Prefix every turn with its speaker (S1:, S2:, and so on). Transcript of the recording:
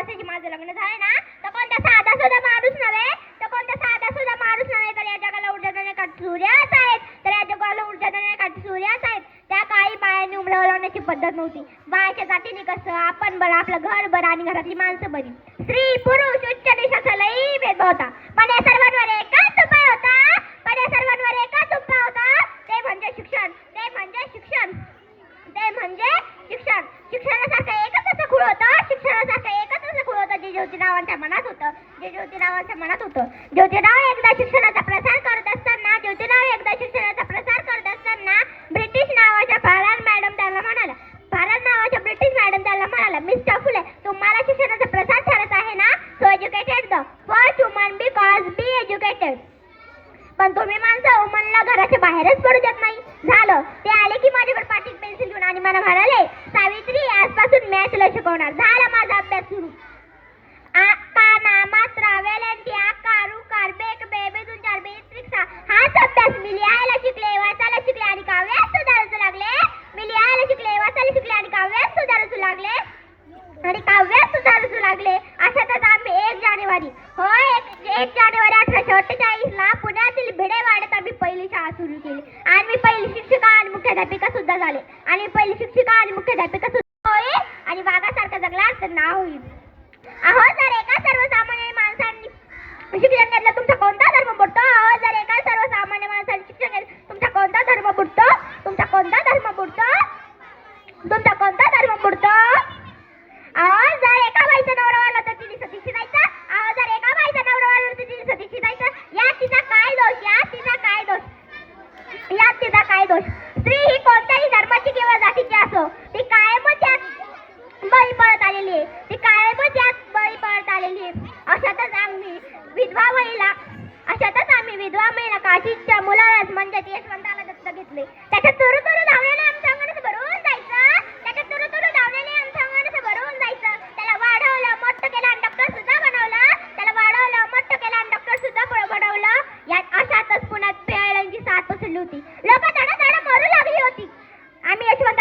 S1: वर्षाची माझं लग्न झालं ना तर कोणता साधा सुद्धा माणूस नव्हे तर कोणता साधा सुद्धा माणूस नव्हे तर या जगाला ऊर्जा देण्यासाठी सूर्यच आहेत तर या जगाला ऊर्जा देण्यासाठी सूर्यच आहेत त्या काही बायांनी उमलावर लावण्याची पद्धत नव्हती. बायाच्या जातीने कसं आपण बरं आपलं घर बरं आणि घरातली माणसं बरी. स्त्री पुरुष उच्च देशाचा लई भेदभाव होता. ज्योतिरावांच्या मनात होतं. जे ज्योतिरावांच्या मनात होतं. ज्योतिराव एकदा शिक्षणाचा प्रसार करत असताना ज्योतिराव एकदा शिक्षणाचा प्रसार करत असताना ब्रिटिश नावाच्या फारान मॅडम त्याला म्हणाल्या फारान नावाच्या ब्रिटिश मॅडम त्याला म्हणाल्या मिस्टर फुले तुम्हाला शिक्षणाचा प्रसार ठरत आहे ना? So educated the first woman because be educated पण तुम्ही माणसं उमनला घराच्या बाहेरच पडू देत नाही. झालं. ते आले की माझ्याकडे पाटील पेन्सिल घेऊन आणि मला म्हणाले सावित्री आजपासून मॅथला शिकवणार. झाला माझा अभ्यास सुरू. आणि एक जानेवारी. एक जानेवारी ला पुण्यातील आम्ही पहिली शाळा सुरू केली. आणि शिक्षिका आणि मुख्याध्यापिका सुद्धा झाले. आणि पहिली शिक्षिका आणि मुख्याध्यापिका सुद्धा होईल आणि वाघासारखा जगला तर नाव होईल अहो जर एका सर्वसामान्य माणसांनी शिक्षण घेतलं तुमचा कोणता धर्म बुडतो अहो जर एका सर्वसामान्य माणसाने शिक्षण घेतलं तुमचा कोणता धर्म बुडतो तुमचा कोणता धर्म बुडतो तुमचा कोणता धर्म बुडतो अहो जर एका बाईचा नवरा वाढला तर तिने सतीशी जायचं अहो जर एका बाईचा नवरा वाढला तर तिने सतीशी जायचं या तिचा काय दोष? या तिचा काय दोष? या तिचा काय दोष? स्त्री ही कोणत्याही धर्माची किंवा जातीची असो ती कायमच यात बळी पडत आलेली आहे. ती कायमच यात आलेली अशातच आम्ही विधवा महिला अशातच आम्ही विधवा महिला काशीच्या मुलालाच म्हणजे यशवंताला दत्त घेतले. त्याच्या तुरु तुरु धावण्याने आमच्या अंगणात भरून जायचं. त्याच्या तुरु तुरु धावण्याने आमच्या अंगणात भरून जायचं. त्याला वाढवलं मोठं केलं आणि डॉक्टर सुद्धा बनवलं. त्याला वाढवलं मोठं केलं आणि डॉक्टर सुद्धा बनवलं. यात अशातच पुण्यात पेळ्यांची साथ पसरली होती. लोक धडा धडा मरू लागली होती. आम्ही यशवंत